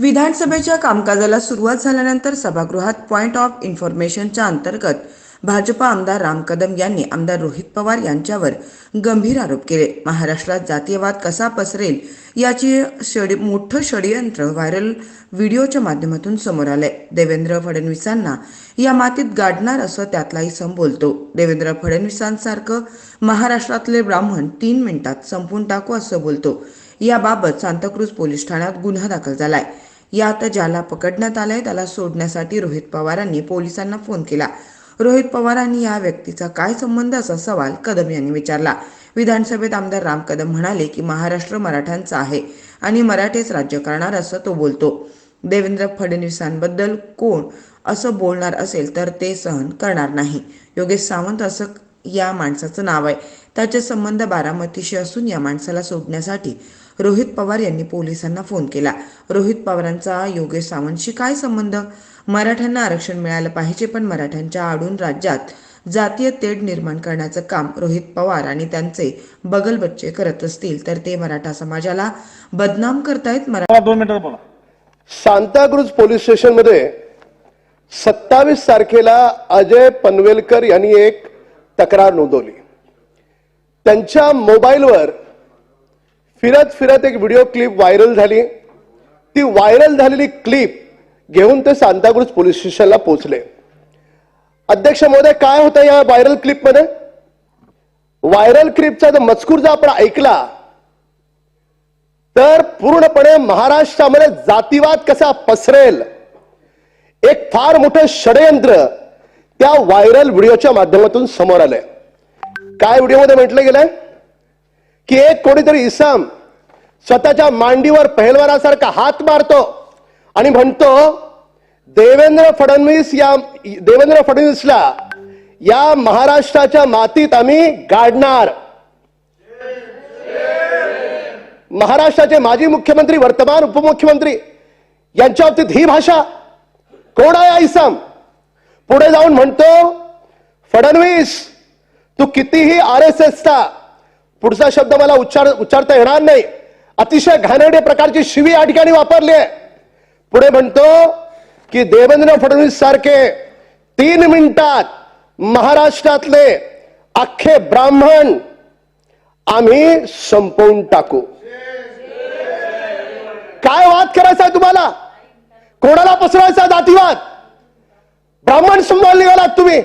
विधानसभेच्या कामकाजाला सुरुवात झाल्यानंतर सभागृहात पॉइंट ऑफ इन्फॉर्मेशनच्या अंतर्गत भाजपा आमदार राम कदम यांनी आमदार रोहित पवार यांच्यावर गंभीर आरोप केले. महाराष्ट्रात जातीयवाद कसा पसरेल याचे षड मोठं षडयंत्र व्हायरल व्हिडिओच्या माध्यमातून समोर आले देवेंद्र फडणवीसांना या मातीत गाडणार असं त्यातलाही सम बोलतो. देवेंद्र फडणवीसांसारखं महाराष्ट्रातले ब्राह्मण तीन मिनिटात संपून टाकू असं बोलतो. याबाबत सांताक्रूज पोलीस ठाण्यात गुन्हा दाखल झालाय. यात ज्याला पकडण्यात आलंय त्याला सोडण्यासाठी रोहित पवारांनी पोलिसांना फोन केला. रोहित पवारांनी या व्यक्तीचा काय संबंध असा सवाल कदम यांनी विचारला. विधानसभेत आमदार राम कदम म्हणाले की महाराष्ट्र मराठ्यांचा आहे आणि मराठेच राज्य करणार असं तो बोलतो. देवेंद्र फडणवीसांबद्दल कोण असं बोलणार असेल तर ते सहन करणार नाही. योगेश सावंत असं या माणसाचं नाव आहे. त्याचे संबंध बारामतीशी असून या माणसाला सोडण्यासाठी रोहित पवार यांनी पोलिसांना फोन केला. रोहित पवारांचा योगेश सावंतशी काय संबंध? मराठ्यांना आरक्षण मिळालं पाहिजे पण मराठ्यांच्या आडून राज्यात जातीय तेढ निर्माण करण्याचं काम रोहित पवार आणि त्यांचे बगलबच्चे करत असतील तर ते मराठा समाजाला बदनाम करतायत मरा बोला दोन मिनिटात बोला. सांताक्रूज पोलीस स्टेशनमध्ये सत्तावीस तारखेला अजय पनवेलकर यांनी एक तक्रार नोंदवली. त्यांच्या मोबाईलवर फिरत फिरत एक व्हिडिओ क्लिप व्हायरल झाली. ती व्हायरल झालेली क्लिप घेऊन ते सांताक्रूज पोलीस स्टेशनला पोहोचले. अध्यक्ष महोदय काय होतं या व्हायरल क्लिपमध्ये व्हायरल क्लिपचा जर मजकूर जर आपण ऐकला तर पूर्णपणे महाराष्ट्रामध्ये जातीवाद कसा पसरेल? एक फार मोठं षडयंत्र त्या व्हायरल व्हिडिओच्या माध्यमातून समोर आलंय. काय व्हिडिओमध्ये म्हटलं गेलंय? की एक कोणीतरी इसम स्वतःच्या मांडीवर पहिलवारासारखा हात मारतो आणि म्हणतो देवेंद्र फडणवीस या देवेंद्र फडणवीसला या महाराष्ट्राच्या मातीत आम्ही गाडणार. महाराष्ट्राचे माजी मुख्यमंत्री वर्तमान उपमुख्यमंत्री यांच्या बाबतीत ही भाषा. कोण आहे इसाम? पुढे जाऊन म्हणतो फडणवीस तू कितीही आर एस एसचा पुढचा शब्द मला उच्चार उच्चारता येणार नाही. अतिशय घाणेरडे प्रकारची शिवी या ठिकाणी वापरली आहे. पुढे म्हणतो की देवेंद्र फडणवीस सारखे तीन मिनिटात महाराष्ट्रातले अख्खे ब्राह्मण आम्ही संपवून टाकू. काय वाद करायचा आहे तुम्हाला? कोणाला पसरवायचा जातीवाद? ब्राह्मण संवाद निघालात तुम्ही.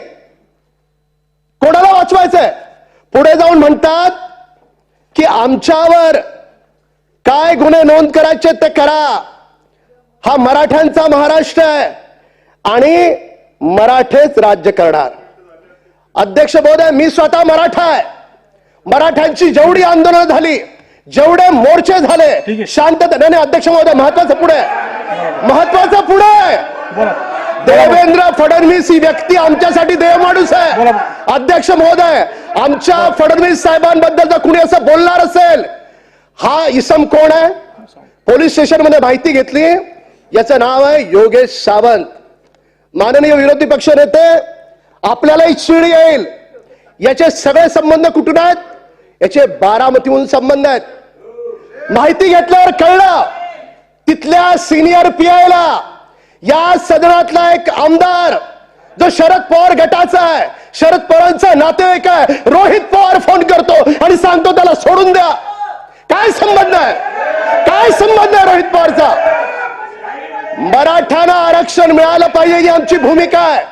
कोणाला वाचवायचंय? पुढे जाऊन म्हणतात की आमच्यावर काय गुन्हे नोंद करायचे ते करा. हा मराठ्यांचा महाराष्ट्र आहे. आणि मराठेच राज्य करणार. अध्यक्ष महोदय मी स्वतः मराठा आहे. मराठ्यांची जेवढी आंदोलनं झाली जेवढे मोर्चे झाले आहे. शांतता नाही नाही, अध्यक्ष महोदय महत्वाचं पुढे महत्वाचं पुढे देवेंद्र फडणवीस ही व्यक्ती आमच्यासाठी देव माणूस आहे. अध्यक्ष महोदय आमच्या फडणवीस साहेबांबद्दल जर कुणी असं बोलणार असेल हा इसम कोण आहे? पोलीस स्टेशनमध्ये माहिती घेतली. याचं नाव आहे योगेश सावंत. माननीय विरोधी पक्ष नेते आपल्यालाही चीड येईल. याचे सगळे संबंध कुठून आहेत? याचे बारामतीहून संबंध आहेत. माहिती घेतल्यावर कळलं तिथल्या सिनियर पीआयला या सदनातला एक आमदार जो शरद पवार गटाचा आहे. शरद पवारांचा नातेवाईक आहे. रोहित पवार फोन करतो आणि सांगतो त्याला सोडून द्या. काय संबंध आहे? काय संबंध आहे रोहित पवारचा? मराठ्यांना आरक्षण मिळालं पाहिजे ही आमची भूमिका आहे.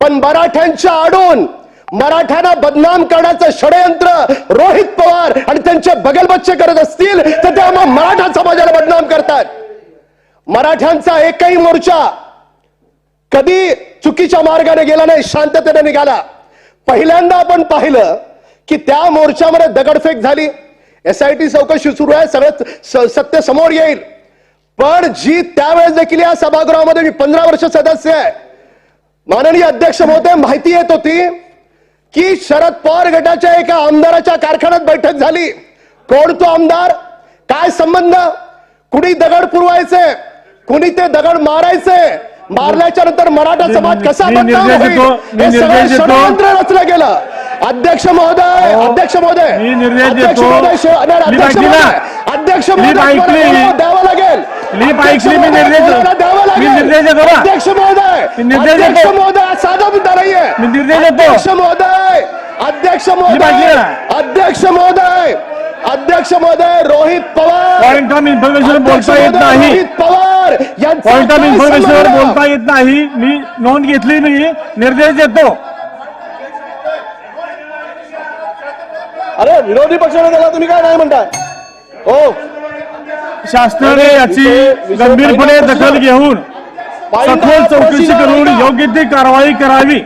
पण मराठ्यांच्या आडून मराठ्यांना बदनाम करण्याचं षडयंत्र रोहित पवार आणि त्यांचे बगलबच्चे करत असतील तर ते आम्हा मराठा समाजाला बदनाम कर मराठ्यांचा एकही मोर्चा कधी चुकीच्या मार्गाने गेला नाही शांततेने निघाला. पहिल्यांदा आपण पाहिलं की त्या मोर्चामध्ये दगडफेक झाली. एस आय टी चौकशी सुरू आहे सगळं स- सत्य समोर येईल. पण जी त्यावेळेस देखील या सभागृहामध्ये मी पंधरा वर्ष सदस्य आहे. माननीय अध्यक्ष महोदय माहिती येत होती की शरद पवार गटाच्या एका आमदाराच्या कारखान्यात बैठक झाली. कोण तो आमदार? काय संबंध? कुणी दगड पुरवायचे? कुणी ते दगड मारायचे मारल्याच्या नंतर मराठा समाज कसा. षडयंत्र रचलं गेलं अध्यक्ष महोदय. अध्यक्ष महोदय अध्यक्ष. महोदय? महोदय द्यावं लागेल अध्यक्ष महोदय द्यावं लागेल. अध्यक्ष महोदय. अध्यक्ष महोदय साधा मुद्दा नाहीये. अध्यक्ष महोदय अध्यक्ष महोदय? अध्यक्ष महोदय अध्यक्ष महोदय Rohit Pawar point of information बोलता येत नाही. पवार पॉइंट ऑफ इन्फॉर्मेशनवर संबंध? बोलता येत नाही. मी नोंद घेतली मी निर्देश देतो. अरे विरोधी पक्षाने त्याला तुम्ही काय नाही म्हणताय? हो. शासनाने याची गंभीरपणे दखल घेऊन सखोल चौकशी करून योग्य ती कारवाई करावी.